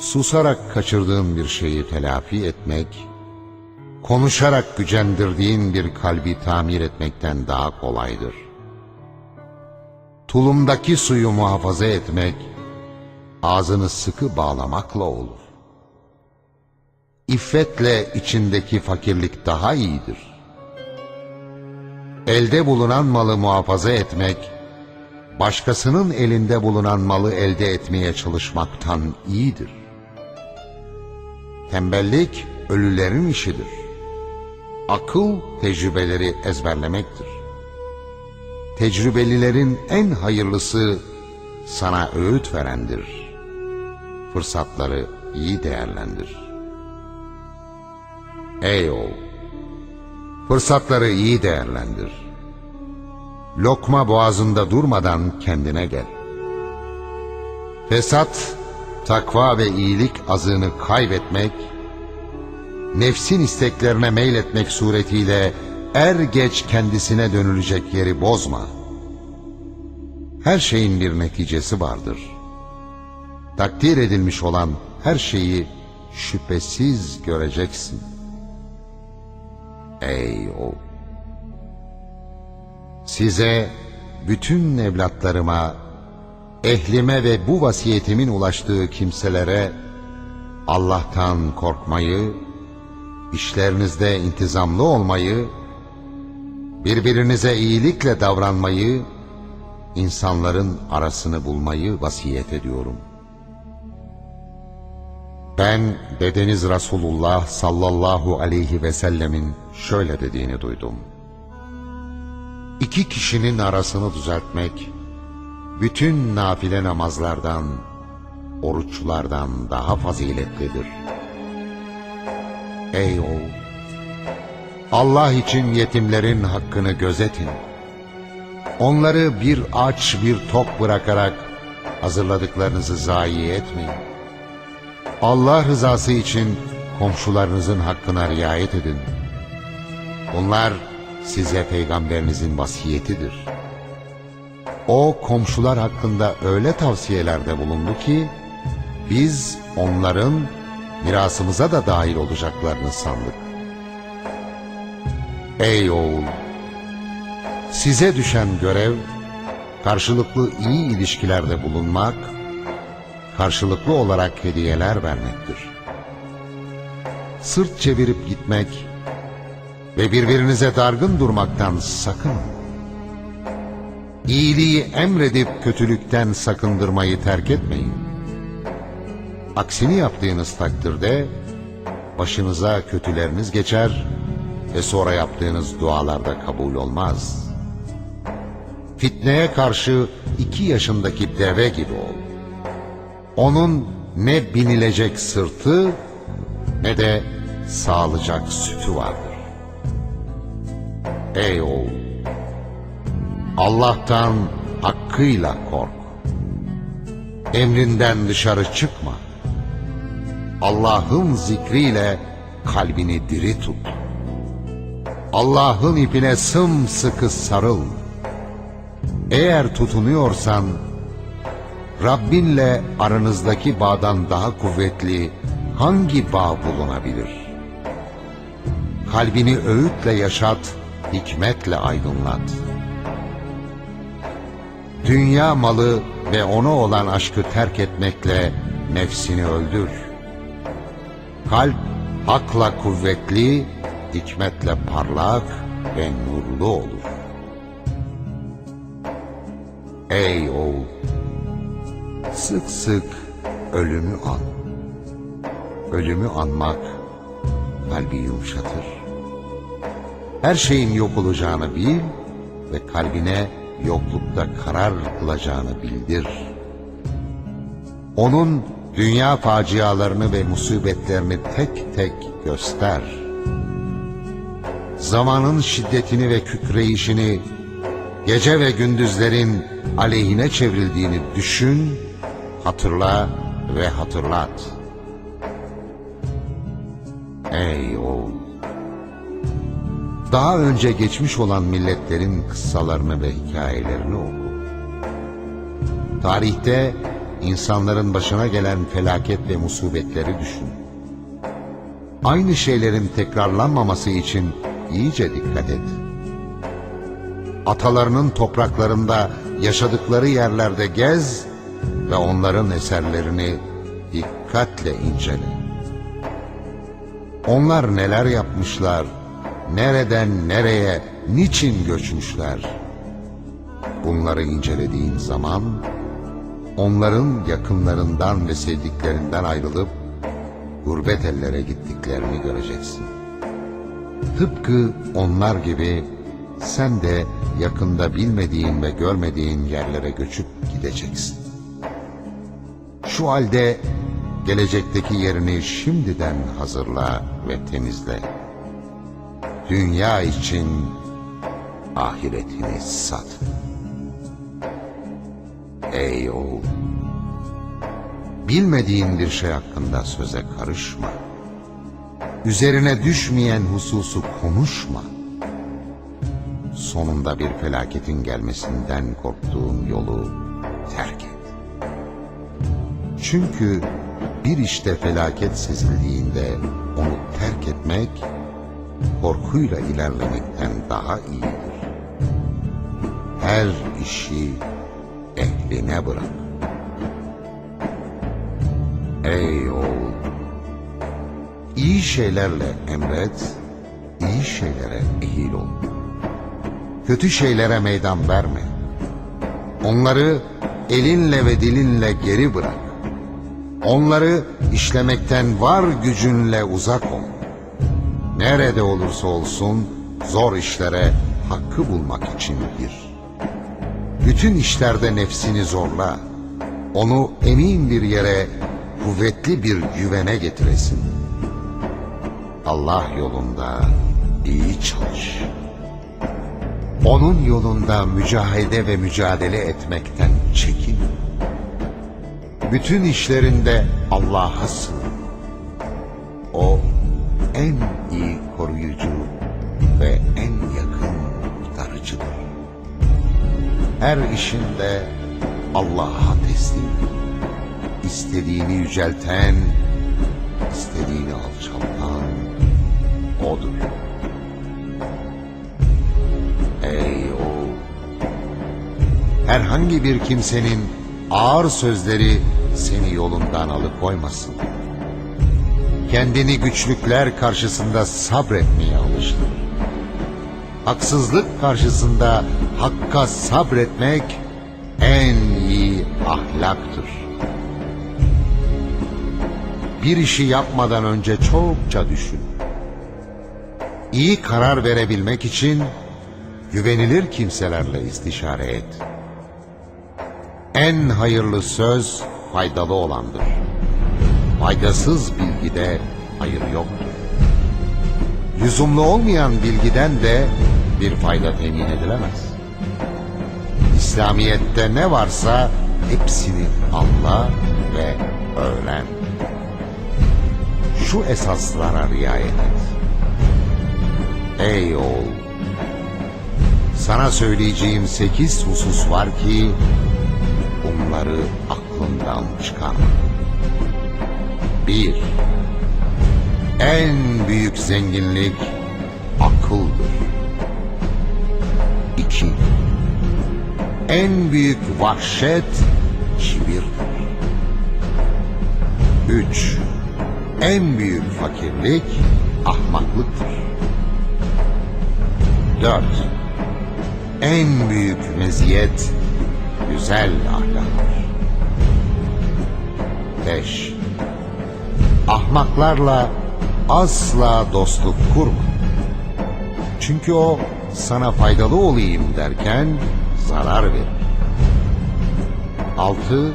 Susarak kaçırdığın bir şeyi telafi etmek, konuşarak gücendirdiğin bir kalbi tamir etmekten daha kolaydır. Tulumdaki suyu muhafaza etmek, ağzını sıkı bağlamakla olur. İffetle içindeki fakirlik daha iyidir. Elde bulunan malı muhafaza etmek, başkasının elinde bulunan malı elde etmeye çalışmaktan iyidir. Tembellik ölülerin işidir. Akıl tecrübeleri ezberlemektir. Tecrübelilerin en hayırlısı sana öğüt verendir. Fırsatları iyi değerlendir. Ey oğul! Fırsatları iyi değerlendir. Lokma boğazında durmadan kendine gel. Fesat, takva ve iyilik azığını kaybetmek, nefsin isteklerine meyletmek suretiyle er geç kendisine dönülecek yeri bozma. Her şeyin bir neticesi vardır. Takdir edilmiş olan her şeyi şüphesiz göreceksin. Ey oğul! Size, bütün evlatlarıma, ehlime ve bu vasiyetimin ulaştığı kimselere Allah'tan korkmayı, işlerinizde intizamlı olmayı, birbirinize iyilikle davranmayı, insanların arasını bulmayı vasiyet ediyorum. Ben dedeniz Resulullah sallallahu aleyhi ve sellemin şöyle dediğini duydum. İki kişinin arasını düzeltmek, bütün nafile namazlardan, oruçlardan daha faziletlidir. Ey oğul! Allah için yetimlerin hakkını gözetin. Onları bir aç bir tok bırakarak hazırladıklarınızı zayi etmeyin. Allah rızası için komşularınızın hakkına riayet edin. Bunlar size peygamberinizin vasiyetidir. O komşular hakkında öyle tavsiyelerde bulundu ki biz onların mirasımıza da dahil olacaklarını sandık. Ey oğul! Size düşen görev karşılıklı iyi ilişkilerde bulunmak, karşılıklı olarak hediyeler vermektir. Sırt çevirip gitmek ve birbirinize dargın durmaktan sakının. İyiliği emredip kötülükten sakındırmayı terk etmeyin. Aksini yaptığınız takdirde başınıza kötüleriniz geçer ve sonra yaptığınız dualarda kabul olmaz. Fitneye karşı iki yaşındaki deve gibi ol. Onun ne binilecek sırtı ne de sağlayacak sütü vardır. Ey oğul! Allah'tan hakkıyla kork. Emrinden dışarı çıkma. Allah'ın zikriyle kalbini diri tut. Allah'ın ipine sımsıkı sarıl. Eğer tutunuyorsan, Rabbinle aranızdaki bağdan daha kuvvetli hangi bağ bulunabilir? Kalbini öğütle yaşat, hikmetle aydınlat. Dünya malı ve ona olan aşkı terk etmekle nefsini öldür. Kalp hakla kuvvetli, hikmetle parlak ve nurlu olur. Ey oğul! Sık sık ölümü an. Ölümü anmak kalbi yumuşatır. Her şeyin yok olacağını bil ve kalbine yoklukta karar kılacağını bildir. Onun dünya facialarını ve musibetlerini tek tek göster. Zamanın şiddetini ve kükreyişini, gece ve gündüzlerin aleyhine çevrildiğini düşün, hatırla ve hatırlat. Ey oğul! Daha önce geçmiş olan milletlerin kıssalarını ve hikayelerini oku. Tarihte insanların başına gelen felaket ve musibetleri düşün. Aynı şeylerin tekrarlanmaması için iyice dikkat et. Atalarının topraklarında yaşadıkları yerlerde gez ve onların eserlerini dikkatle incele. Onlar neler yapmışlar, nereden nereye, niçin göçmüşler? Bunları incelediğin zaman onların yakınlarından ve sevdiklerinden ayrılıp gurbet ellere gittiklerini göreceksin. Tıpkı onlar gibi sen de yakında bilmediğin ve görmediğin yerlere göçüp gideceksin. Şu halde gelecekteki yerini şimdiden hazırla ve temizle. Dünya için ahiretini sat. Ey oğul! Bilmediğin bir şey hakkında söze karışma. Üzerine düşmeyen hususu konuşma. Sonunda bir felaketin gelmesinden korktuğun yolu terk et. Çünkü bir işte felaket sezildiğinde onu terk etmek, korkuyla ilerlemekten daha iyidir. Her işi ehline bırak. Ey oğul! İyi şeylerle emret, iyi şeylere ehil ol. Kötü şeylere meydan verme. Onları elinle ve dilinle geri bırak. Onları işlemekten var gücünle uzak ol. Nerede olursa olsun zor işlere hakkı bulmak için gir. Bütün işlerde nefsini zorla. Onu emin bir yere, kuvvetli bir güvene getiresin. Allah yolunda iyi çalış. Onun yolunda mücahede ve mücadele etmekten çekin. Bütün işlerinde Allah'a sığın. Her işinde Allah'a teslim. İstediğini yücelten, istediğini alçaltan O'dur. Ey oğul! Herhangi bir kimsenin ağır sözleri seni yolundan alıkoymasın. Kendini güçlükler karşısında sabretmeye alıştır. Haksızlık karşısında hakka sabretmek en iyi ahlaktır. Bir işi yapmadan önce çokça düşün. İyi karar verebilmek için güvenilir kimselerle istişare et. En hayırlı söz faydalı olandır. Faydasız bilgide hayır yoktur. Lüzumlu olmayan bilgiden de bir fayda temin edilemez. İslamiyet'te ne varsa hepsini anla ve öğren. Şu esaslara riayet et. Ey oğul! Sana söyleyeceğim sekiz husus var ki bunları aklından çıkarma. Bir, en büyük zenginlik akıldır. İki, en büyük vahşet kibirdir. Üç, en büyük fakirlik ahmaklıktır. Dört, en büyük meziyet güzel ahlaktır. Beş, ahmaklarla asla dostluk kurma. Çünkü o sana faydalı olayım derken zarar verir. Altı,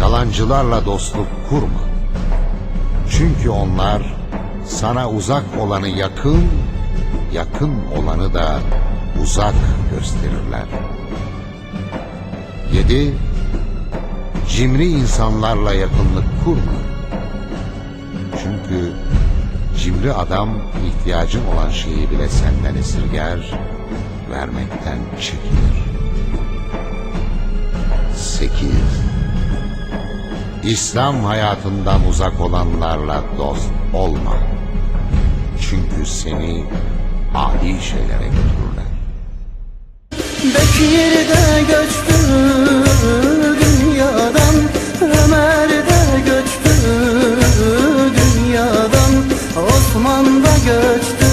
yalancılarla dostluk kurma. Çünkü onlar sana uzak olanı yakın, yakın olanı da uzak gösterirler. Yedi, cimri insanlarla yakınlık kurma. Çünkü cimri adam ihtiyacın olan şeyi bile senden esirger, vermekten çekinir. Sekiz, İslam hayatından uzak olanlarla dost olma. Çünkü seni adi şeylere götürürler. Bekir de göçtü dünyadan Ömer de göçtü dünyadan Osman da göçtü